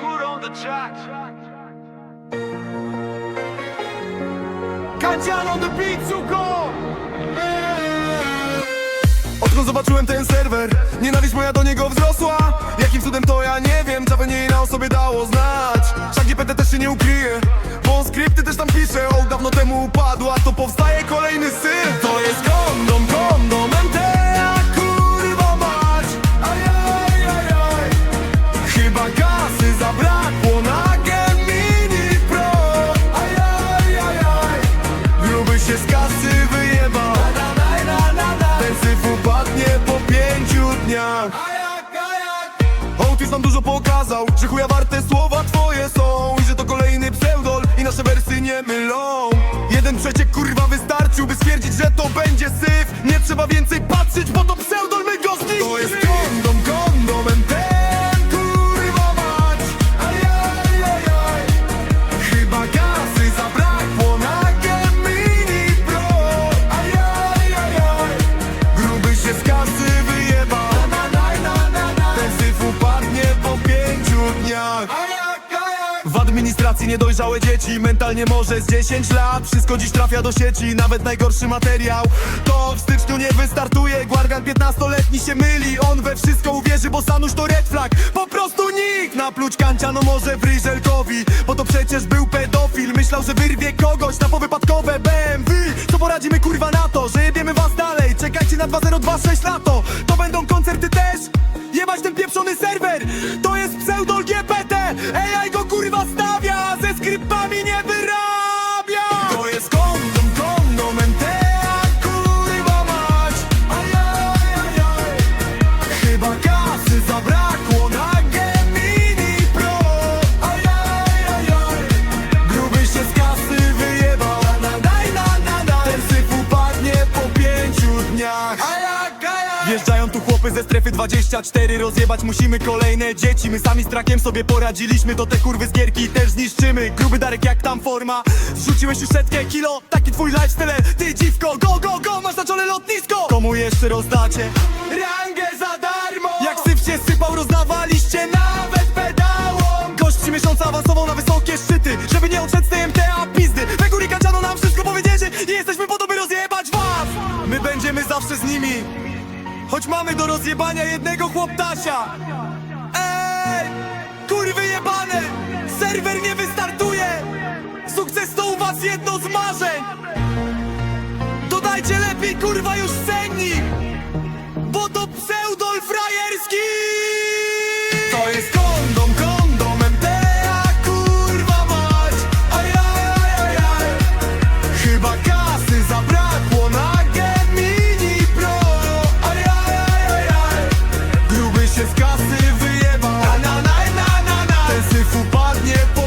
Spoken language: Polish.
On the track. Kancian on the beat, suko! Odkąd zobaczyłem ten serwer Nienawiść moja do niego wzrosła. Jakim cudem to ja nie wiem Czapę jej na osobie dało znać. Szak GPT też się nie ukryje Bo skrypty też tam pisze. O dawno temu upadła To powstaje kolejny styl To jest kondom, kondom słowa twoje są I że to kolejny pseudol I nasze wersy nie mylą. Jeden przeciek kurwa wystarczył By stwierdzić, że to będzie syf. Nie trzeba więcej patrzeć, bo to pseudol my go zniszczyli. To jest kondom, administracji niedojrzałe dzieci Mentalnie może z 10 lat. Wszystko dziś trafia do sieci Nawet najgorszy materiał. To w styczniu nie wystartuje Guardian 15-letni się myli. On we wszystko uwierzy, bo Sanuś to red flag. Po prostu nikt Napluć kancia, no może w Ryżelkowi Bo to przecież był pedofil. Myślał, że wyrwie kogoś na powypadkowe BMW Co poradzimy kurwa na to, że jebiemy was dalej? Czekajcie na 2026 lato. To będą koncerty też? Jebać ten pieprzony serwer? To jest pseudol GPT AI go kurwa stawia Ze skryptami nie wyrabia. To jest kondom, kondom MTA kurwa mać. Ajajajaj. Chyba kasy zabrakło ze strefy 24 Rozjebać musimy kolejne dzieci. My sami z trakiem sobie poradziliśmy To te kurwy z gierki też zniszczymy. Gruby Darek jak tam forma? Zrzuciłeś już setkę kilo Taki twój lifestyle. Ty dziwko Go go go Masz na czole lotnisko. Komu jeszcze rozdacie? Rangę Choć mamy do rozjebania jednego chłoptasia Ej! Kurwy jebane! Serwer nie wystartuje! Sukces to u was jedno z marzeń! Dodajcie lepiej kurwa już! nie